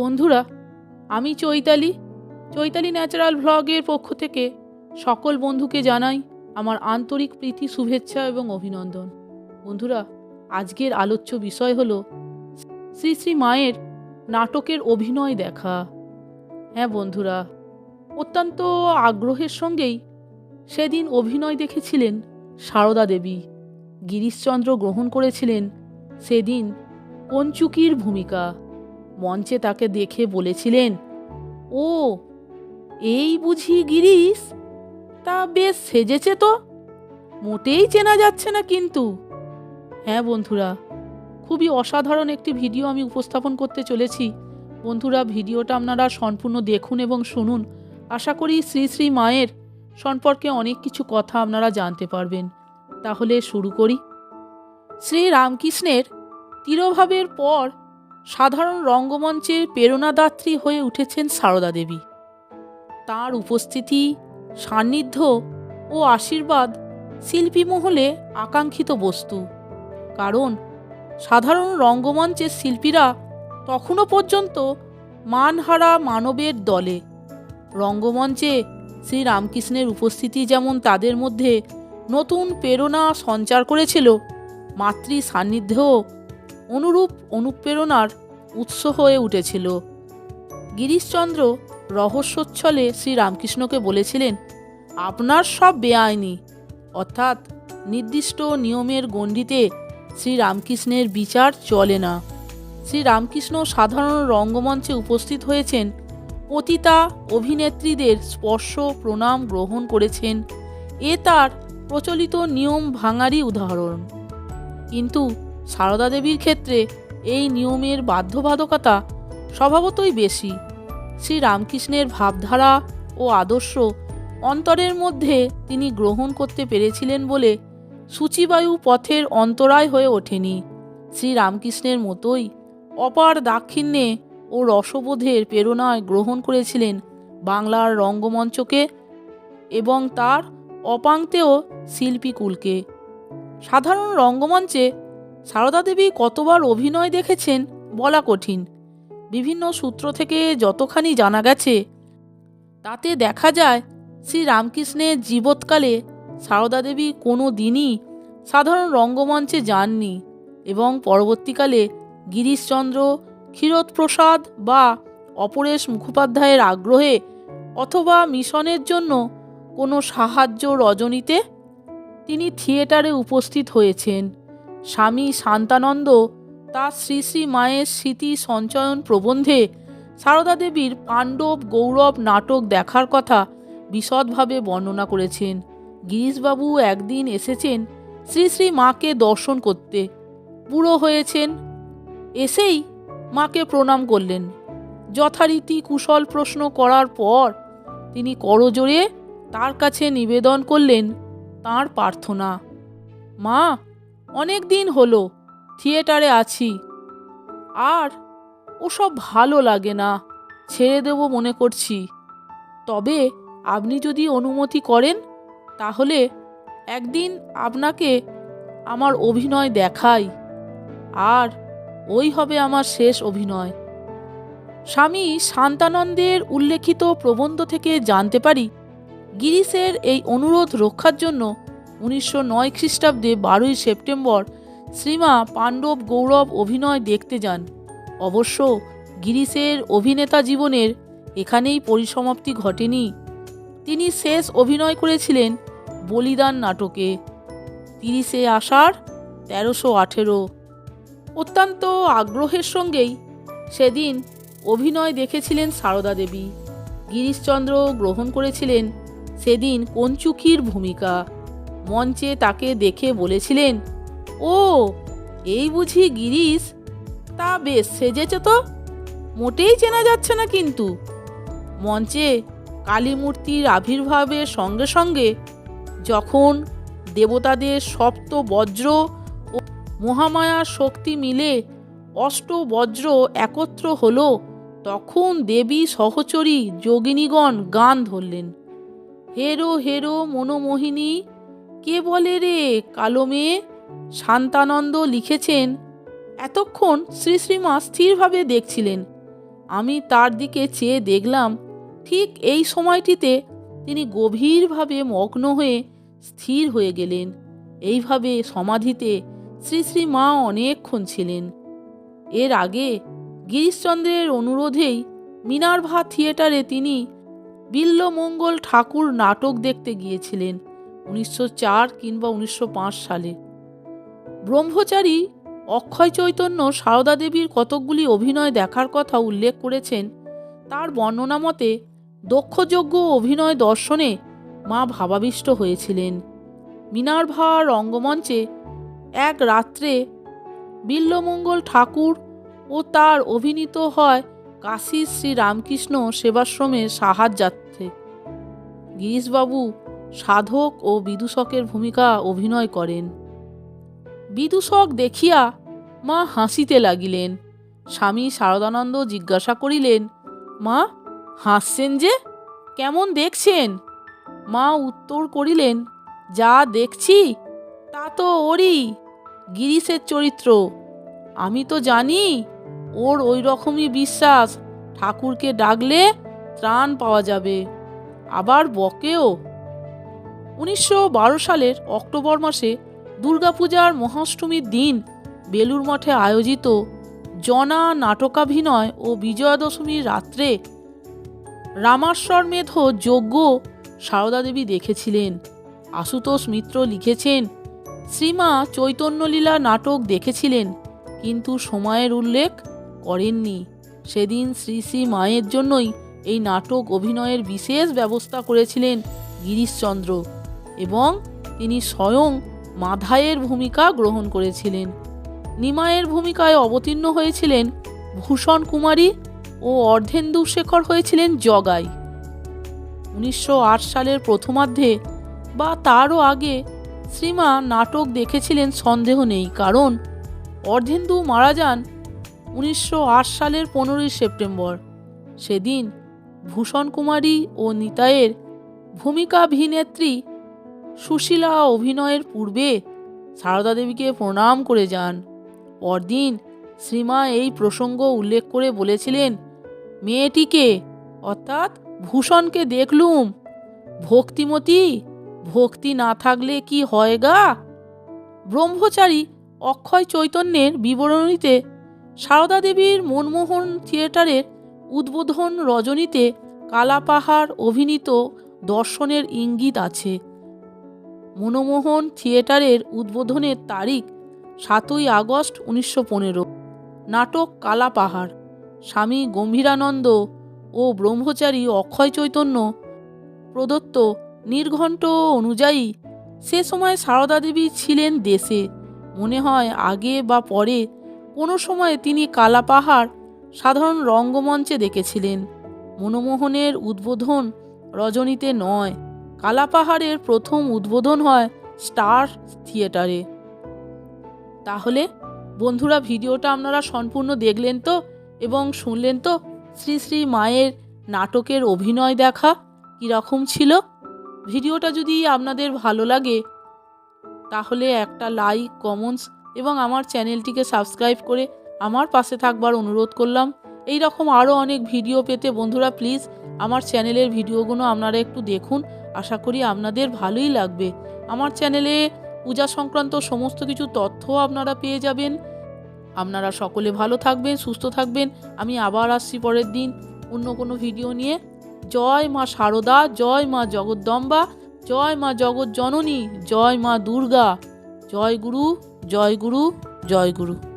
বন্ধুরা, আমি চৈতালি। চৈতালি ন্যাচারাল ভ্লগের পক্ষ থেকে সকল বন্ধুকে জানাই আমার আন্তরিক প্রীতি, শুভেচ্ছা এবং অভিনন্দন। বন্ধুরা, আজকের আলোচ্য বিষয় হলো শ্রী শ্রী মায়ের নাটকের অভিনয় দেখা। হ্যাঁ বন্ধুরা, অত্যন্ত আগ্রহের সঙ্গেই সেদিন অভিনয় দেখেছিলেন সারদা দেবী। গিরিশচন্দ্র গ্রহণ করেছিলেন সেদিন কঞ্চুকির ভূমিকা। মঞ্চে তাকে দেখে বলেছিলেন, ও, এই বুঝি গিরিশ? তা বেশ সেজেছে তো। মোটেই চেনা যাচ্ছে না কিন্তু। হ্যাঁ বন্ধুরা, খুবই অসাধারণ একটি ভিডিও আমি উপস্থাপন করতে চলেছি। বন্ধুরা, ভিডিওটা আপনারা সম্পূর্ণ দেখুন এবং শুনুন। আশা করি শ্রী শ্রী মায়ের সম্পর্কে অনেক কিছু কথা আপনারা জানতে পারবেন। তাহলে শুরু করি। শ্রী রামকৃষ্ণের তিরোভাবের পর সাধারণ রঙ্গমঞ্চের প্রেরণাদাত্রী হয়ে উঠেছেন সারদা দেবী। তার উপস্থিতি, সান্নিধ্য ও আশীর্বাদ শিল্পী মহলে আকাঙ্ক্ষিত বস্তু। কারণ সাধারণ রঙ্গমঞ্চের শিল্পীরা তখনও পর্যন্ত মানহারা মানবের দলে। রঙ্গমঞ্চে শ্রীরামকৃষ্ণের উপস্থিতি যেমন তাদের মধ্যে নতুন প্রেরণা সঞ্চার করেছিল মাতৃ সান্নিধ্যেও অনুরূপ অনুপ্রেরণার উৎস হয়ে উঠেছিল। গিরিশচন্দ্র রহস্যোচ্ছলে শ্রীরামকৃষ্ণকে বলেছিলেন, আপনার সব বেআইনি। অর্থাৎ নির্দিষ্ট নিয়মের গণ্ডিতে শ্রীরামকৃষ্ণের বিচার চলে না। শ্রীরামকৃষ্ণ সাধারণ রঙ্গমঞ্চে উপস্থিত হয়েছেন। পতিতা অভিনেত্রীদের স্পর্শ প্রণাম গ্রহণ করেছেন। এ তার প্রচলিত নিয়ম ভাঙারই উদাহরণ। কিন্তু সারদা দেবীর ক্ষেত্রে এই নিয়মের বাধ্যবাধকতা স্বভাবতই বেশি। শ্রী রামকৃষ্ণের ভাবধারা ও আদর্শ অন্তরের মধ্যে তিনি গ্রহণ করতে পেরেছিলেন বলে সূচিবায়ু পথের অন্তরায় হয়ে ওঠেনি। শ্রী রামকৃষ্ণের মতোই অপার দাক্ষিণ্যে ও রসবোধের প্রেরণায় গ্রহণ করেছিলেন বাংলার রঙ্গমঞ্চকে এবং তার অপাঙ্ক্তেও শিল্পীকুলকে। সাধারণ রঙ্গমঞ্চে সারদা দেবী কতবার অভিনয় দেখেছেন বলা কঠিন। বিভিন্ন সূত্র থেকে যতখানি জানা গেছে, তাতে দেখা যায় শ্রী রামকৃষ্ণের জীবৎকালে সারদা দেবী কোনো দিনই সাধারণ রঙ্গমঞ্চে যাননি এবং পরবর্তীকালে গিরিশচন্দ্র ক্ষীরোদপ্রসাদ বা অপরেশ মুখোপাধ্যায়ের আগ্রহে অথবা মিশনের জন্য কোনো সাহায্য রজনীতে তিনি থিয়েটারে উপস্থিত হয়েছেন। স্বামী শান্তানন্দ তার শ্রী শ্রী মায়ের স্মৃতি সঞ্চয়ন প্রবন্ধে সারদা দেবীর পাণ্ডব গৌরব নাটক দেখার কথা বিশদভাবে বর্ণনা করেছেন। গিরিশবাবু একদিন এসেছেন শ্রী শ্রী মাকে দর্শন করতে। বুড়ো হয়েছেন, এসেই মাকে প্রণাম করলেন। যথারীতি কুশল প্রশ্ন করার পর তিনি করজোড়ে তার কাছে নিবেদন করলেন তার প্রার্থনা। মা অনেক দিন হলো, থিয়েটারে আছি। আর ওসব ভালো লাগে না, ছেড়ে দেব মনে করছি। তবে আপনি যদি অনুমতি করেন, তাহলে একদিন আপনাকে আমার অভিনয় দেখাই। আর ওই হবে আমার শেষ অভিনয়। স্বামী শান্তানন্দের উল্লেখিত প্রবন্ধ থেকে জানতে পারি, গিরিশের এই অনুরোধ রক্ষার জন্য উনিশশো নয় খ্রিস্টাব্দে বারোই সেপ্টেম্বর শ্রীমা পাণ্ডব গৌরব অভিনয় দেখতে যান। অবশ্য গিরিশের অভিনেতা জীবনের এখানেই পরিসমাপ্তি ঘটেনি। তিনি শেষ অভিনয় করেছিলেন বলিদান নাটকে। তিরিশে আষাঢ়, তেরোশো আঠেরো। অত্যন্ত আগ্রহের সঙ্গেই সেদিন অভিনয় দেখেছিলেন সারদা দেবী। গিরিশচন্দ্র গ্রহণ করেছিলেন সেদিন কঞ্চুকির ভূমিকা। মঞ্চে তাকে দেখে বলেছিলেন, ও, এই বুঝি গিরিশ? তা বেশ সেজেছে তো। মোটেই চেনা যাচ্ছে না কিন্তু। মঞ্চে কালীমূর্তির আবির্ভাবের সঙ্গে সঙ্গে যখন দেবতাদের সপ্ত বজ্র ও মহামায়ার শক্তি মিলে অষ্ট বজ্র একত্র হলো, তখন দেবী সহচরী যোগিনীগণ গান ধরলেন, হেরো হেরো মনোমোহিনী কে বলে রে, কালো মেয়ে? শান্তানন্দ লিখেছেন, এতক্ষণ শ্রী শ্রীমা স্থিরভাবে দেখছিলেন। আমি তার দিকে চেয়ে দেখলাম, ঠিক এই সময়টিতে তিনি গভীরভাবে মগ্ন হয়ে স্থির হয়ে গেলেন। এইভাবে সমাধিতে শ্রী শ্রী মা অনেকক্ষণ ছিলেন। এর আগে গিরিশচন্দ্রের অনুরোধেই মিনার্ভা থিয়েটারে তিনি বিল্লমঙ্গল ঠাকুর নাটক দেখতে গিয়েছিলেন। উনিশশো চার কিংবা উনিশশো পাঁচ সালে। ব্রহ্মচারী অক্ষয় চৈতন্য সারদা দেবীর কতকগুলি অভিনয় দেখার কথা উল্লেখ করেছেন, তার বর্ণনা মতে দক্ষযোগ্য অভিনয় দর্শনে মা ভাবাবিষ্ট হয়েছিলেন। মিনার্ভা রঙ্গমঞ্চে এক রাত্রে বিল্লমঙ্গল ঠাকুর ও তার অভিনীত হয় কাশী শ্রী রামকৃষ্ণ সেবাশ্রমের সাহায্যার্থে। গিরিশবাবু সাধক ও বিদূষকের ভূমিকা অভিনয় করেন। বিদূষক দেখিয়া মা হাসিতে লাগিলেন। স্বামী শারদানন্দ জিজ্ঞাসা করিলেন, মা, হাসছেন যে? কেমন দেখছেন? মা উত্তর করিলেন, যা দেখছি, তা তো ওরই, গিরিশের চরিত্র। আমি তো জানি, ওর ওই রকমই বিশ্বাস। ঠাকুরকে ডাকলে ত্রাণ পাওয়া যাবে। আবার বকেও। উনিশশো বারো সালের অক্টোবর মাসে দুর্গাপূজার মহাষ্টমীর দিন বেলুর মঠে আয়োজিত জনা নাটকাভিনয় ও বিজয়া দশমীর রাত্রে রামাশ্বর মেধ যজ্ঞ সারদা দেবী দেখেছিলেন। আশুতোষ মিত্র লিখেছেন, শ্রীমা চৈতন্যলীলা নাটক দেখেছিলেন, কিন্তু সময়ের উল্লেখ করেননি। সেদিন শ্রী শ্রী মায়ের জন্যই এই নাটক অভিনয়ের বিশেষ ব্যবস্থা করেছিলেন গিরিশচন্দ্র। এবং তিনি স্বয়ং মাধায়ের ভূমিকা গ্রহণ করেছিলেন। নিমায়ের ভূমিকায় অবতীর্ণ হয়েছিলেন ভূষণ কুমারী ও অর্ধেন্দু শেখর হয়েছিলেন জগাই। উনিশশো আট সালের প্রথমার্ধে বা তারও আগে শ্রীমা নাটক দেখেছিলেন, সন্দেহ নেই, কারণ অর্ধেন্দু মারা যান উনিশশো আট সালের পনেরোই সেপ্টেম্বর। সেদিন ভূষণ কুমারী ও নিতায়ের ভূমিকাভিনেত্রী সুশীলা অভিনয়ের পূর্বে সারদা দেবীকে প্রণাম করে যান। পরদিন শ্রীমা এই প্রসঙ্গ উল্লেখ করে বলেছিলেন, মেয়েটিকে, অর্থাৎ ভূষণকে দেখলুম। ভক্তিমতী, ভক্তি না থাকলে কি হয় গা? ব্রহ্মচারী অক্ষয় চৈতন্যের বিবরণীতে সারদা দেবীর মনমোহন থিয়েটারের উদ্বোধন রজনীতে কালাপাহাড় অভিনীত দর্শনের ইঙ্গিত আছে। মনমোহন থিয়েটারের উদ্বোধনের তারিখ সাতই আগস্ট উনিশশো পনেরো। নাটক কালাপাহাড় স্বামী গম্ভীরানন্দ ও ব্রহ্মচারী অক্ষয় চৈতন্য প্রদত্ত নির্ঘণ্ট অনুযায়ী সে সময় সারদা দেবী ছিলেন দেশে। মনে হয় আগে বা পরে কোনো সময় তিনি কালাপাহাড় সাধারণ রঙ্গমঞ্চে দেখেছিলেন। মনমোহনের উদ্বোধন রজনীতে নয়। কালাপাহাড়ের প্রথম উদ্বোধন হয় স্টার থিয়েটারে। তাহলে, বন্ধুরা, ভিডিওটা আপনারা সম্পূর্ণ দেখলেন তো এবং শুনলেন তো শ্রী শ্রী মায়ের নাটকের অভিনয় দেখা কীরকম ছিল? ভিডিওটা যদি আপনাদের ভালো লাগে, তাহলে একটা লাইক, কমেন্টস এবং আমার চ্যানেলটিকে সাবস্ক্রাইব করে আমার পাশে থাকবার অনুরোধ করলাম। এই রকম আরও অনেক ভিডিও পেতে বন্ধুরা, প্লিজ আমার চ্যানেলের ভিডিওগুলো আপনারা একটু দেখুন। আশা করি আপনাদের ভালোই লাগবে। আমার চ্যানেলে পূজা সংক্রান্ত সমস্ত কিছু তথ্য আপনারা পেয়ে যাবেন। আপনারা সকলে ভালো থাকবেন, সুস্থ থাকবেন। আমি আবার আসছি পরের দিন অন্য কোনো ভিডিও নিয়ে। জয় মা শারদা জয় মা জগদ্দম্বা, জয় মা জগৎ জননী জয় মা দুর্গা। জয় গুরু জয় গুরু জয় গুরু।